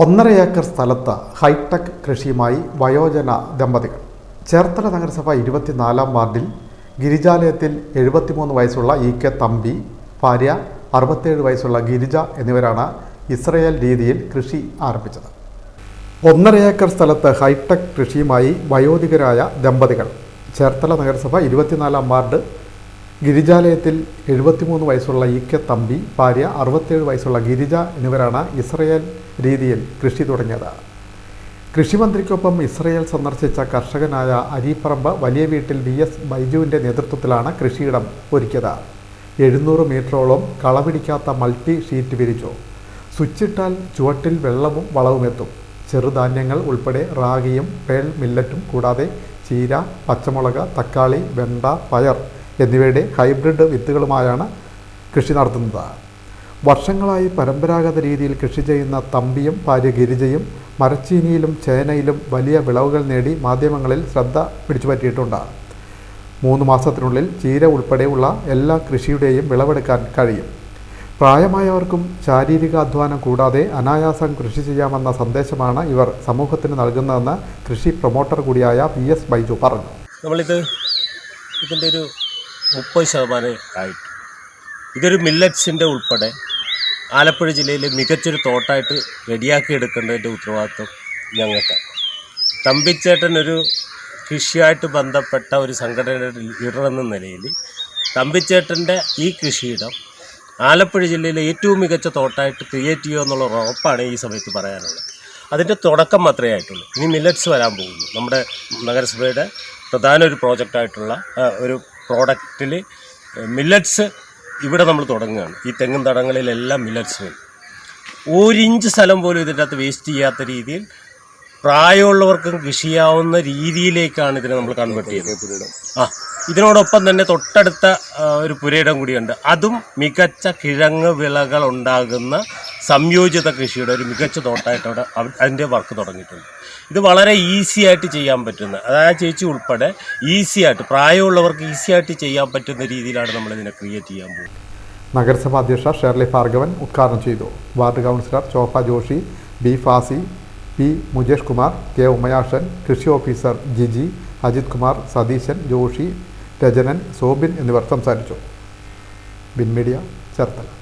ഒന്നര ഏക്കർ സ്ഥലത്ത് ഹൈടെക് കൃഷിയുമായി വയോജന ദമ്പതികൾ. ചേർത്തല നഗരസഭ ഇരുപത്തിനാലാം വാർഡിൽ ഗിരിജാലയത്തിൽ എഴുപത്തിമൂന്ന് വയസ്സുള്ള ഇ കെ തമ്പി ഭാര്യ അറുപത്തേഴ് വയസ്സുള്ള ഗിരിജ എന്നിവരാണ് ഇസ്രയേൽ രീതിയിൽ കൃഷി ആരംഭിച്ചത്. ഒന്നര ഏക്കർ സ്ഥലത്ത് ഹൈടെക് കൃഷിയുമായി വയോധികരായ ദമ്പതികൾ. ചേർത്തല നഗരസഭ ഇരുപത്തിനാലാം വാർഡ് ഗിരിജാലയത്തിൽ എഴുപത്തിമൂന്ന് വയസ്സുള്ള ഇ കെ തമ്പി ഭാര്യ അറുപത്തേഴ് വയസ്സുള്ള ഗിരിജ എന്നിവരാണ് ഇസ്രയേൽ രീതിയിൽ കൃഷി തുടങ്ങിയത്. കൃഷിമന്ത്രിക്കൊപ്പം ഇസ്രയേൽ സന്ദർശിച്ച കർഷകനായ അരീപ്പറമ്പ് വലിയ വീട്ടിൽ വി എസ് ബൈജുവിന്റെ നേതൃത്വത്തിലാണ് കൃഷിയിടം ഒരുക്കിയത്. എഴുന്നൂറ് മീറ്ററോളം കളപിടിക്കാത്ത മൾട്ടി ഷീറ്റ് വിരിച്ചു. സ്വിച്ചിട്ടാൽ ചുവട്ടിൽ വെള്ളവും വളവും എത്തും. ചെറുധാന്യങ്ങൾ ഉൾപ്പെടെ റാഗിയും പേൾ മില്ലറ്റും കൂടാതെ ചീര പച്ചമുളക് തക്കാളി വെണ്ട പയർ എന്നിവയുടെ ഹൈബ്രിഡ് വിത്തുകളുമായാണ് കൃഷി നടത്തുന്നത്. വർഷങ്ങളായി പരമ്പരാഗത രീതിയിൽ കൃഷി ചെയ്യുന്ന തമ്പിയും ഭാര്യ ഗിരിജയും മരച്ചീനിയിലും ചേനയിലും വലിയ വിളവുകൾ നേടി മാധ്യമങ്ങളിൽ ശ്രദ്ധ പിടിച്ചുപറ്റിയിട്ടുണ്ട്. മൂന്ന് മാസത്തിനുള്ളിൽ ചീര ഉൾപ്പെടെയുള്ള എല്ലാ കൃഷിയുടെയും വിളവെടുക്കാൻ കഴിയും. പ്രായമായവർക്കും ശാരീരിക അധ്വാനം കൂടാതെ അനായാസം കൃഷി ചെയ്യാമെന്ന സന്ദേശമാണ് ഇവർ സമൂഹത്തിന് നൽകുന്നതെന്ന് കൃഷി പ്രൊമോട്ടർ കൂടിയായ പി എസ് ബൈജു പറഞ്ഞു. നമ്മളിത് ഇതിന്റെ ഒരു മുപ്പത് ശതമാനം ആയിട്ട് ഇതൊരു മില്ലറ്റ്സിന്റെ ഉൾപ്പെടെ ആലപ്പുഴ ജില്ലയിലെ മികച്ചൊരു തോട്ടായിട്ട് റെഡിയാക്കി എടുക്കേണ്ടതിന്റെ ഉത്തരവാദിത്വം തമ്പിച്ചേട്ടൻ ഒരു കൃഷിയായിട്ട് ബന്ധപ്പെട്ട ഒരു സംഘടനയുടെ ലീഡർ എന്ന നിലയിൽ തമ്പിച്ചേട്ടന്റെ ഈ കൃഷിയിടം ആലപ്പുഴ ജില്ലയിലെ ഏറ്റവും മികച്ച തോട്ടായിട്ട് ക്രിയേറ്റ് ചെയ്യുക എന്നുള്ള ഉറപ്പാണ് ഈ സമയത്ത് പറയാനുള്ളത്. അതിന്റെ തുടക്കം മാത്രമേ ആയിട്ടുള്ളൂ. ഇനി മില്ലറ്റ്സ് വരാൻ പോകുന്നു. നമ്മുടെ നഗരസഭയുടെ പ്രധാന ഒരു പ്രോജക്റ്റായിട്ടുള്ള ഒരു പ്രോഡക്റ്റിൽ മില്ലറ്റ്സ് ഇവിടെ നമ്മൾ തുടങ്ങുകയാണ്. ഈ തെങ്ങും തടങ്ങളിലെല്ലാം മില്ലറ്റ്സ് വരും. ഒരിഞ്ച് സ്ഥലം പോലും ഇതിന്റെ അകത്ത് വേസ്റ്റ് ചെയ്യാത്ത രീതിയിൽ പ്രായമുള്ളവർക്കും കൃഷി ചെയ്യാവുന്ന രീതിയിലേക്കാണ് ഇതിനെ നമ്മൾ കൺവേർട്ട് ചെയ്യുന്നത്. ആ ഇതിനോടൊപ്പം തന്നെ തൊട്ടടുത്ത ഒരു പുരയിടം കൂടിയുണ്ട്. അതും മികച്ച കിഴങ്ങ് വിളകൾ ഉണ്ടാകുന്ന സംയോജിത കൃഷിയുടെ ഒരു മികച്ച തോട്ടായിട്ട് അവിടെ അവ- അതിന്റെ വർക്ക് തുടങ്ങിയിട്ടുണ്ട്. ഇത് വളരെ ഈസി ആയിട്ട് ചെയ്യാൻ പറ്റുന്ന അതായത് ചേച്ചി ഉൾപ്പെടെ ഈസി ആയിട്ട് പ്രായമുള്ളവർക്ക് ഈസി ആയിട്ട് ചെയ്യാൻ പറ്റുന്ന രീതിയിലാണ് നമ്മൾ ഇതിനെ ക്രിയേറ്റ് ചെയ്യാൻ പോകുന്നത്. നഗരസഭാ അധ്യക്ഷ ഷേർലി ഭാർഗവൻ ഉദ്ഘാടനം ചെയ്തു. Ward councillor ചോഫ Joshy B Fasi P Mujesh Kumar K ഉമയാഷൻ കൃഷി ഓഫീസർ ജിജി അജിത് കുമാർ സതീശൻ ജോഷി രജനൻ സോബിൻ എന്നിവർ സംസാരിച്ചു. ബിൻ മീഡിയ ചേർത്തല.